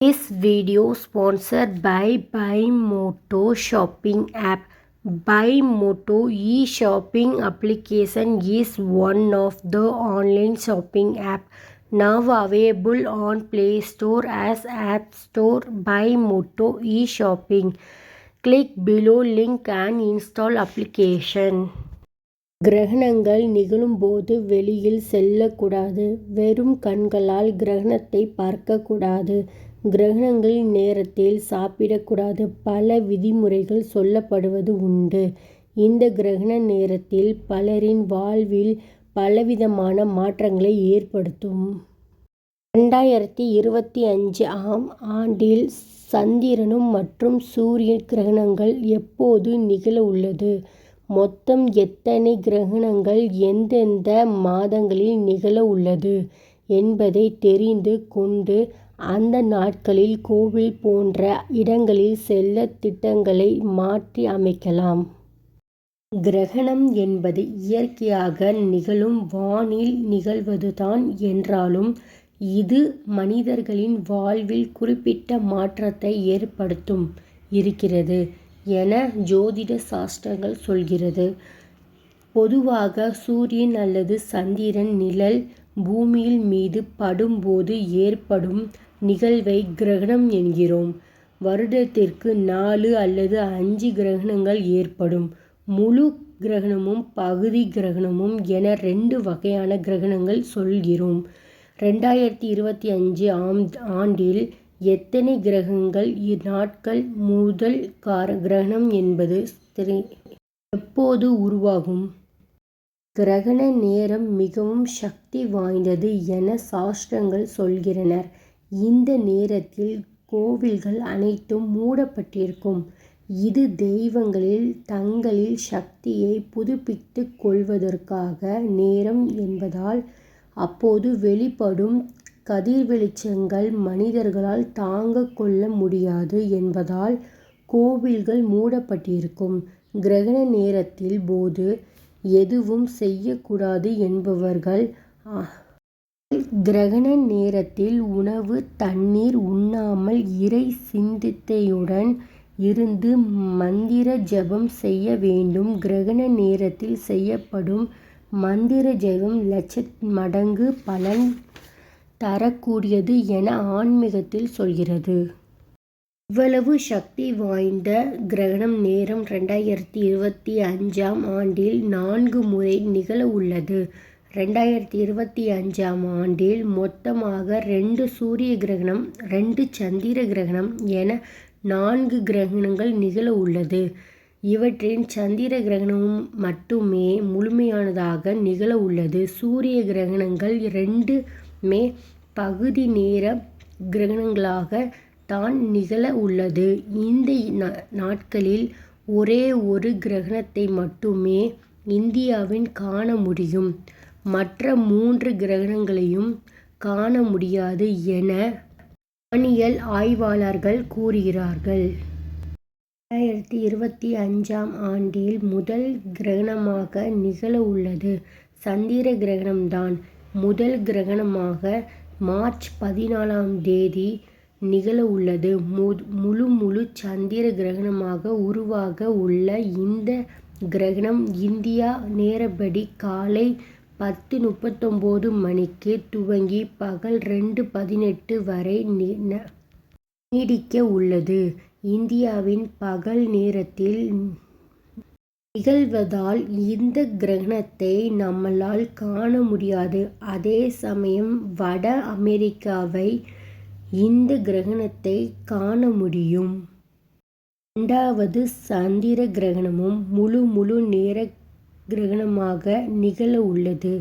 This video sponsored by Buymoto shopping app. Buymoto e-shopping application is one of the online shopping app now available on Play Store as App Store. Buymoto e-shopping. Click below link and install application. கிரகணங்கள் நிகழும்போது வெளியில் செல்லக்கூடாது வெறும் கண்களால் கிரகணத்தை பார்க்கக்கூடாது கிரகணங்களின் நேரத்தில் சாப்பிடக்கூடாது. பல விதிமுறைகள் சொல்லப்படுவது உண்டு. இந்த கிரகண நேரத்தில் பலரின் வாழ்வில் பலவிதமான மாற்றங்களை ஏற்படுத்தும். ரெண்டாயிரத்தி இருபத்தி அஞ்சு ஆம் ஆண்டில் சந்திரனும் மற்றும் சூரிய கிரகணங்கள் எப்போது நிகழ உள்ளது? மொத்தம் எத்தனை கிரகணங்கள் எந்தெந்த மாதங்களில் நிகழ உள்ளது என்பதை தெரிந்து கொண்டு அந்த நாட்களில் கோவில் போன்ற இடங்களில் செல்ல திட்டங்களை மாற்றி அமைக்கலாம். கிரகணம் என்பது இயற்கையாக நிகழும் வானில் நிகழ்வதுதான் என்றாலும் இது மனிதர்களின் வாழ்வில் குறிப்பிட்ட மாற்றத்தை ஏற்படுத்தும் இருக்கிறது என ஜோதிட சாஸ்திரங்கள் சொல்கிறது. பொதுவாக சூரியன் அல்லது சந்திரன் நிழல் பூமியின் மீது படும்போது ஏற்படும் நிகழ்வை கிரகணம் என்கிறோம். வருடத்திற்கு நாலு அல்லது அஞ்சு கிரகணங்கள் ஏற்படும். முழு கிரகணமும் பகுதி கிரகணமும் என ரெண்டு வகையான கிரகணங்கள் சொல்கிறோம். ரெண்டாயிரத்தி இருபத்தி அஞ்சு ஆம் ஆண்டில் எத்தனை கிரகணங்கள் நாட்கள் முதல் கிரகணம் என்பது எப்போது உருவாகும்? கிரகண நேரம் மிகவும் சக்தி வாய்ந்தது என சாஸ்திரங்கள் சொல்கிறனர் இந்த நேரத்தில் கோவில்கள் அனைத்தும் மூடப்பட்டிருக்கும். இது தெய்வங்கள் தங்களின் சக்தியை புதுப்பித்துக் கொள்வதற்கான நேரம் என்பதால் அப்போது வெளிப்படும் கதிர்வெளிச்சங்கள் மனிதர்களால் தாங்கிக் கொள்ள முடியாது என்பதால் கோவில்கள் மூடப்பட்டிருக்கும். கிரகண நேரத்தின் போது எதுவும் செய்யக்கூடாது என்பவர்கள் கிரகண நேரத்தில் உணவு தண்ணீர் உண்ணாமல் இறை சிந்தித்தையுடன் இருந்து மந்திர ஜபம் செய்ய வேண்டும். கிரகண நேரத்தில் செய்யப்படும் மந்திர ஜபம் லட்ச மடங்கு பலன் தரக்கூடியது என ஆன்மீகத்தில் சொல்கிறது. இவ்வளவு சக்தி வாய்ந்த கிரகணம் நேரம் ரெண்டாயிரத்தி இருபத்தி அஞ்சாம் ஆண்டில் நான்கு முறை நிகழ உள்ளது. ரெண்டாயிரத்தி இருபத்தி அஞ்சாம் ஆண்டில் மொத்தமாக ரெண்டு சூரிய கிரகணம் ரெண்டு சந்திர கிரகணம் என நான்கு கிரகணங்கள் நிகழ உள்ளது. இவற்றின் சந்திர கிரகணம் மட்டுமே முழுமையானதாக நிகழ உள்ளது. சூரிய கிரகணங்கள் இரண்டுமே பகுதி நேர கிரகணங்களாக தான் நிகழ உள்ளது. இந்த நாட்களில் ஒரே ஒரு கிரகணத்தை மட்டுமே இந்தியாவின் காண முடியும். மற்ற மூன்று கிரகணங்களையும் காண முடியாது என வானியல் ஆய்வாளர்கள் கூறுகிறார்கள். ரெண்டாயிரத்தி இருபத்தி அஞ்சாம் ஆண்டில் முதல் கிரகணமாக நிகழ உள்ளது சந்திர கிரகணம்தான் முதல் கிரகணமாக மார்ச் பதினாலாம் தேதி நிகழ உள்ளது. முழு முழு சந்திர கிரகணமாக உருவாக உள்ள இந்த கிரகணம் இந்தியா நேரப்படி காலை பத்து முப்பத்தொம்போது மணிக்கு துவங்கி பகல் ரெண்டு பதினெட்டு வரை நீடிக்க உள்ளது. இந்தியாவின் பகல் நேரத்தில் நிகழ்வதால் இந்த கிரகணத்தை நம்மால் காண முடியாது. அதே சமயம் வட அமெரிக்காவில் இந்த கிரகணத்தை காண முடியும். இரண்டாவது சந்திர கிரகணமும் முழு முழு நேர கிரகணமாக நிகழ உள்ளது.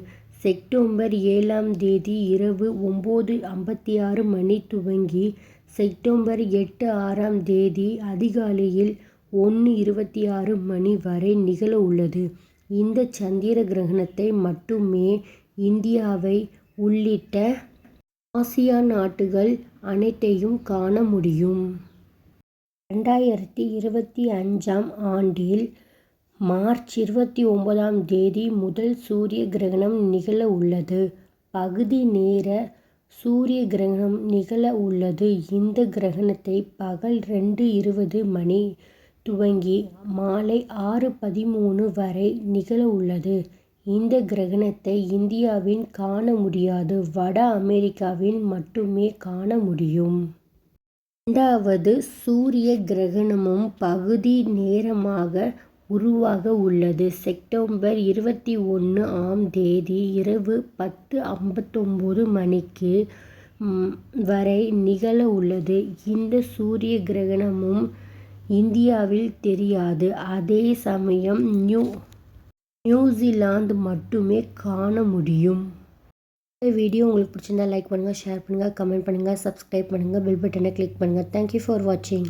செப்டம்பர் ஏழாம் தேதி இரவு ஒன்பது ஐம்பத்தாறு மணி துவங்கி செப்டம்பர் எட்டு ஆறாம் தேதி அதிகாலையில் ஒன்று இருபத்தி ஆறு மணி வரை நிகழ உள்ளது. இந்த சந்திர கிரகணத்தை மட்டுமே இந்தியாவை உள்ளிட்ட ஆசியா நாடுகள் அனைத்தையும் காண முடியும். ரெண்டாயிரத்தி இருபத்தி அஞ்சாம் ஆண்டில் மார்ச் இருபத்தி ஒன்பதாம் தேதி முதல் சூரிய கிரகணம் நிகழ உள்ளது. பகுதி நேர சூரிய கிரகணம் நிகழ உள்ளது. இந்த கிரகணத்தை பகல் ரெண்டு இருபது மணி துவங்கி மாலை ஆறு பதிமூணு வரை நிகழ உள்ளது. இந்த கிரகணத்தை இந்தியாவில் காண முடியாது. வட அமெரிக்காவில் மட்டுமே காண முடியும். இரண்டாவது சூரிய கிரகணமும் பகுதி நேரமாக உருவாக உள்ளது. செப்டம்பர் இருபத்தி ஒன்று ஆம் தேதி இரவு பத்து ஐம்பத்தொன்பது மணிக்கு வரை நிகழ உள்ளது. இந்த சூரிய கிரகணமும் இந்தியாவில் தெரியாது. அதே சமயம் நியூசிலாந்து மட்டுமே காண முடியும். இந்த வீடியோ உங்களுக்கு பிடிச்சிருந்தா லைக் பண்ணுங்க ஷேர் பண்ணுங்க கமெண்ட் பண்ணுங்க சப்ஸ்கிரைப் பண்ணுங்க பெல் பட்டனை கிளிக் பண்ணுங்க. தேங்க்யூ ஃபார் வாட்சிங்.